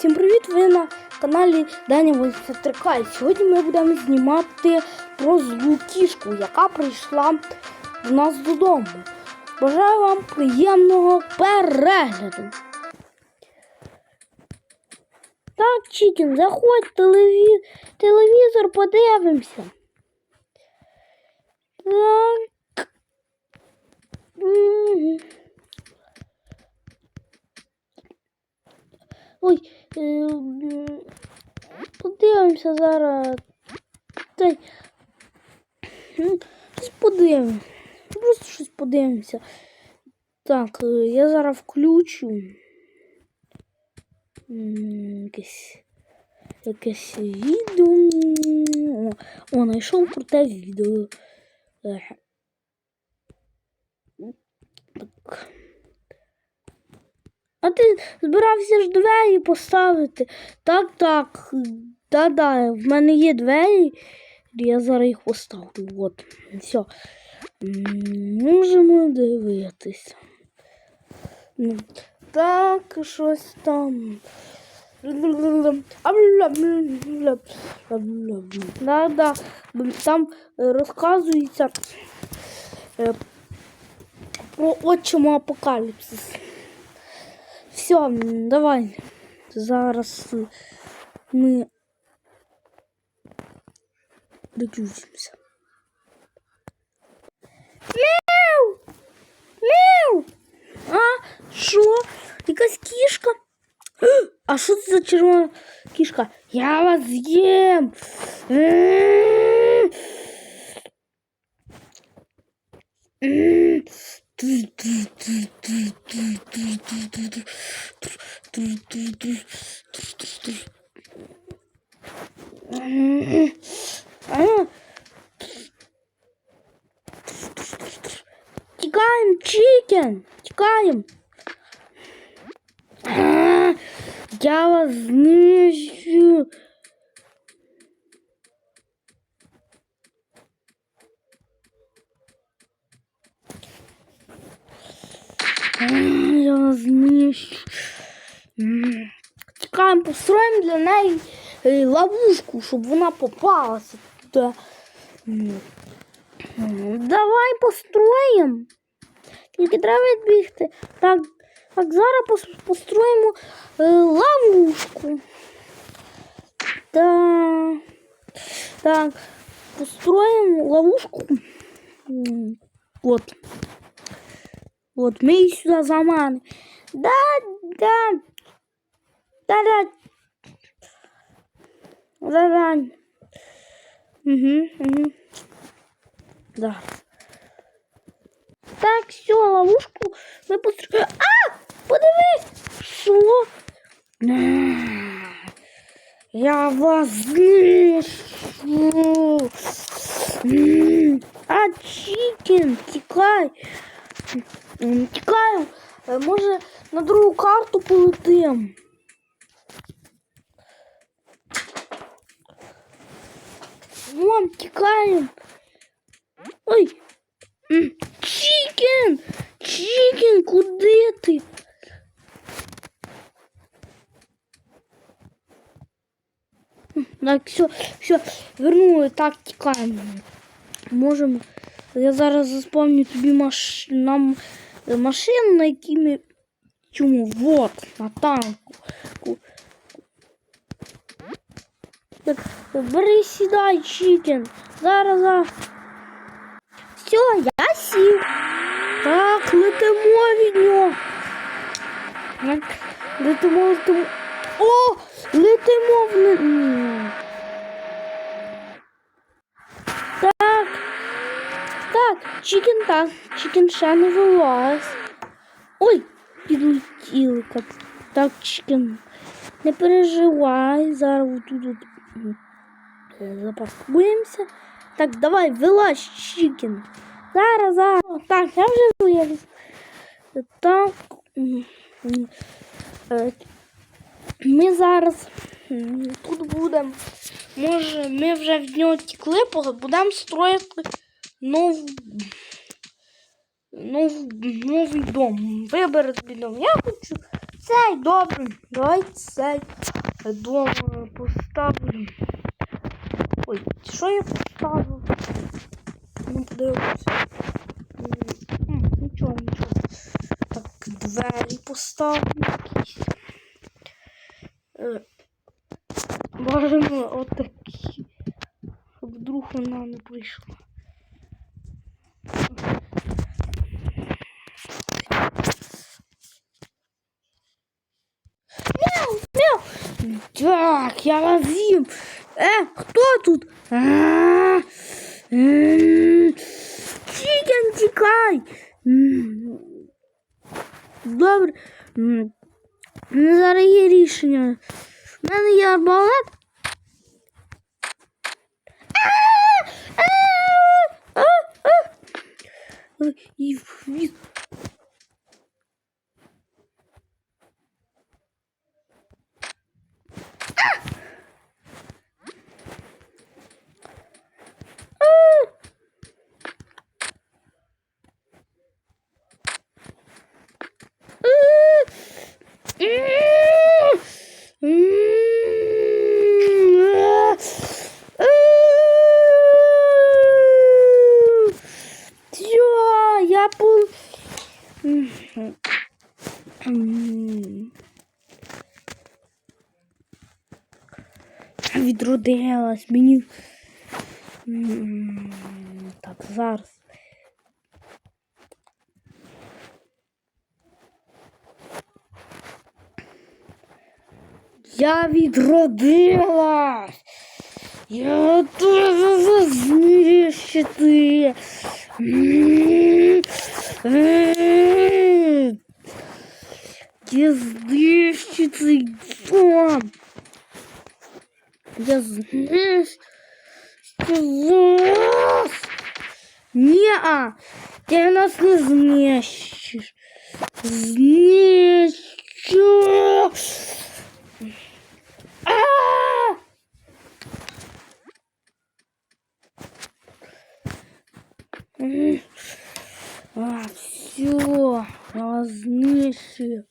Всім привіт! Ви на каналі Даня 83К. І Сьогодні ми будемо знімати про злу кішку, яка прийшла до нас додому. Бажаю вам приємного перегляду. Так, Чікін, заходь, телеві... телевізор, подивимося. Так. Ой, е, подивимося зараз. М, Щось подивимося. Просто щось подивимося. Так, е, я зараз включу. Якесь. Якесь відео. О, знайшов круте відео. Так. А ти збирався ж двері поставити. Так, так. Да-да, в мене є двері. Я зараз їх поставлю. От. Все. Можемо дивитися. Ну, Так, щось там. Да-да. Там е, розказується е, про отчому апокаліпсис. Все, м, давай. Зараз е, ми включимося. Мяу! Мяу! А, що? Якась кішка? А що це за червона кішка? Я вас з'їм! М. М. А. Тікаємо, чикен! Тікаємо! А, Я вас знищу! Я вас. Тікаємо, построїмо для неї е, ловушку, щоб вона попалася туди. М, Давай построїмо. Тільки треба відбігти. Так, так зараз построїмо е, ловушку. Так. Так, построїмо ловушку. От. От, ми її сюди заманимо. Да, да. Да, да. Да, да. Угу, угу. Да. Так, все, ловушку ми построїли. А! Подивись! Що? На. Я вас знищу. М, А, Чікен, тікай. Тікаємо. Е, Може, на другу карту полетим. Вон, тікаємо. Ой. Чікен! Чікен, куди ти? Так, все, все, вернули, так, тікаємо. Можемо. Я зараз заспомню тобі маш... нам е, машину, на якій ми. Чому? Вот, на танку. Так, бери сідай, Чікен. Зараз. Все, я сів. Так, летимо від нього. Летимо, летимо. О! Летимо в не- Ні. Так. Так, чікен так. Чікен ще не вилазь. Ой, підлетіли. Так, чікен. Не переживай, зараз тут е, запаркуємося. Так, давай, вилазь, чікен. Зараз, зараз. Так, я вже виліз. Так. е, Ми зараз тут будемо. Може, ми вже в нього тікли, будемо строїти нову, нову, новий дом. Тобі дом. Я хочу цей, добре. Давай цей. Думаю, поставлю. Ой, що я поставив? Ну, подивимося. Нічого, нічого. Так, двері поставлю якісь. Е, Бажано отакі. Щоб вдруг вона не прийшла. Так, я вас з'їм. Е, хто тут? А, м, Чікен, тікай. М, Добре. М, у мене Зараз є рішення. У мене є арбалет. А, а, а, а. І він Відродилась мені. М, Так, зараз. Я відродилась. Я готова знищити. М, е, Я знищу цей дом. Я знищу вас. Ні-а, ти нас не знищиш. Знищу. А! А, все, я вас знищу.